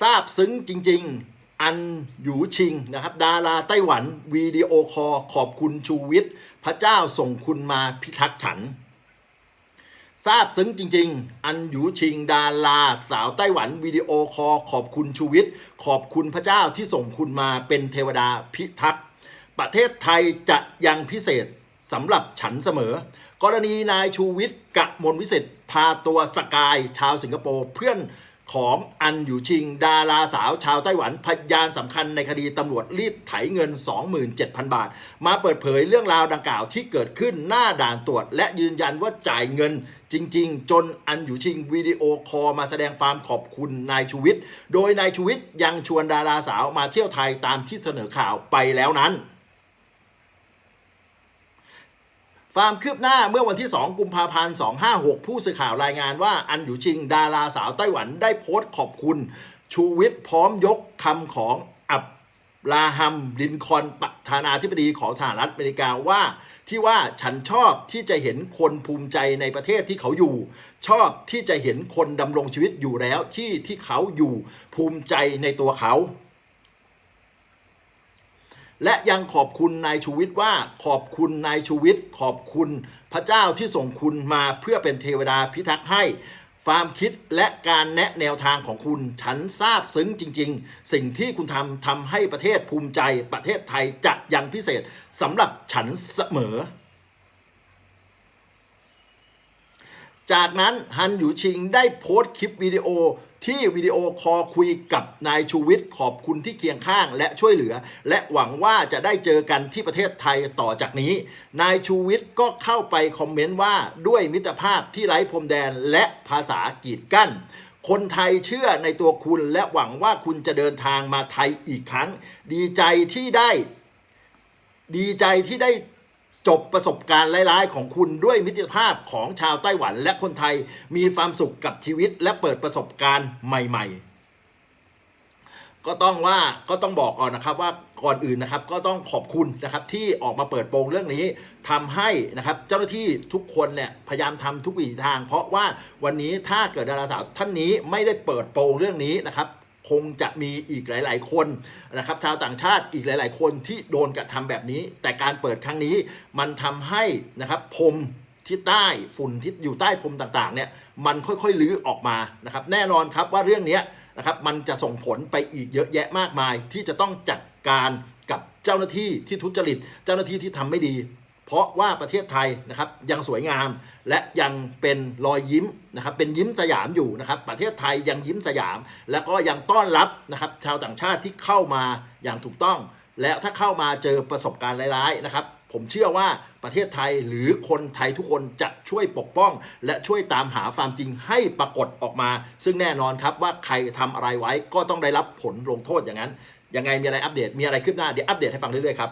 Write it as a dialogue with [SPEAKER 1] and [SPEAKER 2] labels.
[SPEAKER 1] ทราบซึ้งจริง ๆ อันหยูชิงนะครับ ดาราไต้หวันวิดีโอคอลขอบคุณชูวิทย์ พระเจ้าส่งคุณมาพิทักษ์ฉันทราบซึ้งจริง ๆ อันหยูชิงดาราสาวไต้หวันวิดีโอคอลขอบคุณชูวิทย์ ขอบคุณพระเจ้าที่ส่งคุณมาเป็นเทวดาพิทักษ์ ประเทศไทยจะยังพิเศษสำหรับฉันเสมอ กรณีนายชูวิทย์กะมลวิสิทธิ์พาตัวสกายชาวสิงคโปร์เพื่อน ของอันอยู่ชิง ดาราสาวชาวไต้หวันพยานสำคัญในคดีตำรวจรีดไถเงิน 27,000 บาท มาเปิดเผยเรื่องราวดังกล่าวที่เกิดขึ้นหน้าด่านตรวจ และยืนยันว่าจ่ายเงินจริง ๆ จนอันอยู่ชิงวิดีโอคอลมาแสดงความขอบคุณนายชูวิทย์โดยนายชูวิทย์ยังชวนดาราสาวมาเที่ยวไทยตามที่เสนอข่าวไปแล้วนั้น ความคืบหน้าเมื่อวันที่ 2 กุมภาพันธ์ 256 ผู้สื่อข่าวรายงานว่าอันอยู่ชิงดาราสาวไต้หวันได้โพสต์ขอบคุณ ชูวิทย์พร้อมยกคำของอับราฮัมลินคอนประธานาธิบดีของสหรัฐอเมริกาว่าที่ว่าฉันชอบที่จะเห็นคนภูมิใจในประเทศที่เขาอยู่ ชอบที่จะเห็นคนดำรงชีวิตอยู่แล้วที่ที่เขาอยู่ภูมิใจในตัวเขา และยังขอบคุณนายชูวิทย์ว่าขอบคุณนายชูวิทย์ขอบคุณพระเจ้าที่ส่งคุณมาเพื่อเป็นเทวดาพิทักษ์ให้ความคิดและการแนะแนวทางของคุณ ฉันทราบซึ้งจริง ๆ สิ่งที่คุณทำทำให้ประเทศภูมิใจประเทศไทยจะยังพิเศษสำหรับฉันเสมอ จากนั้นฮันหยูชิงได้โพสต์คลิปวิดีโอ ที่วิดีโอคอลคุยกับนายชูวิทย์ขอบคุณที่เคียงข้างและช่วยเหลือ และหวังว่าจะได้เจอกันที่ประเทศไทยต่อจากนี้ นายชูวิทย์ก็เข้าไปคอมเมนต์ว่าด้วยมิตรภาพที่ไร้พรมแดนและภาษากีดกั้น คนไทยเชื่อในตัวคุณและหวังว่าคุณจะเดินทางมาไทยอีกครั้ง ดีใจที่ได้ ดีใจที่ได้ จบประสบการณ์ร้ายๆ ของคุณด้วยมิตรภาพของชาวไต้หวันและคนไทยมีความสุขกับชีวิตและเปิดประสบการณ์ใหม่ ๆก็ต้องว่าก็ต้องบอกก่อนนะครับว่าก่อนอื่นนะครับก็ต้องขอบคุณนะครับที่ออกมาเปิดโปงเรื่องนี้ทำให้นะครับเจ้าหน้าที่ทุกคนเนี่ยพยายามทำทุกวิถีทาง เพราะว่าวันนี้ถ้าเกิดดาราสาวท่านนี้ไม่ได้เปิดโปงเรื่องนี้นะครับ คงจะมีอีกหลาย ๆ คนนะครับชาวต่างชาติอีกหลาย ๆ คนที่โดนกระทำแบบนี้ แต่การเปิดครั้งนี้มันทำให้นะครับพรมที่ใต้ฝุ่นที่อยู่ใต้พรมต่างๆเนี่ยมันค่อยๆลื้อออกมานะครับแน่นอนครับว่าเรื่องนี้นะครับมันจะส่งผลไปอีกเยอะแยะมากมาย ที่จะต้องจัดการกับเจ้าหน้าที่ที่ทุจริต เจ้าหน้าที่ที่ทำไม่ดี เพราะว่าประเทศไทยนะครับยังสวยงามและยังเป็นรอยยิ้มนะครับเป็นยิ้มสยามอยู่นะครับประเทศไทยยังยิ้มสยาม แล้วก็ยังต้อนรับนะครับชาวต่างชาติที่เข้ามาอย่างถูกต้อง และถ้าเข้ามาเจอประสบการณ์ร้ายๆนะครับผมเชื่อว่าประเทศไทยหรือคนไทยทุกคนจะช่วยปกป้อง และช่วยตามหาความจริงให้ปรากฏออกมา ซึ่งแน่นอนครับว่าใครทำอะไรไว้ก็ต้องได้รับผลลงโทษอย่างนั้นยังไงมีอะไรอัปเดตมีอะไรคืบหน้าเดี๋ยวอัปเดตให้ฟังเรื่อยๆครับ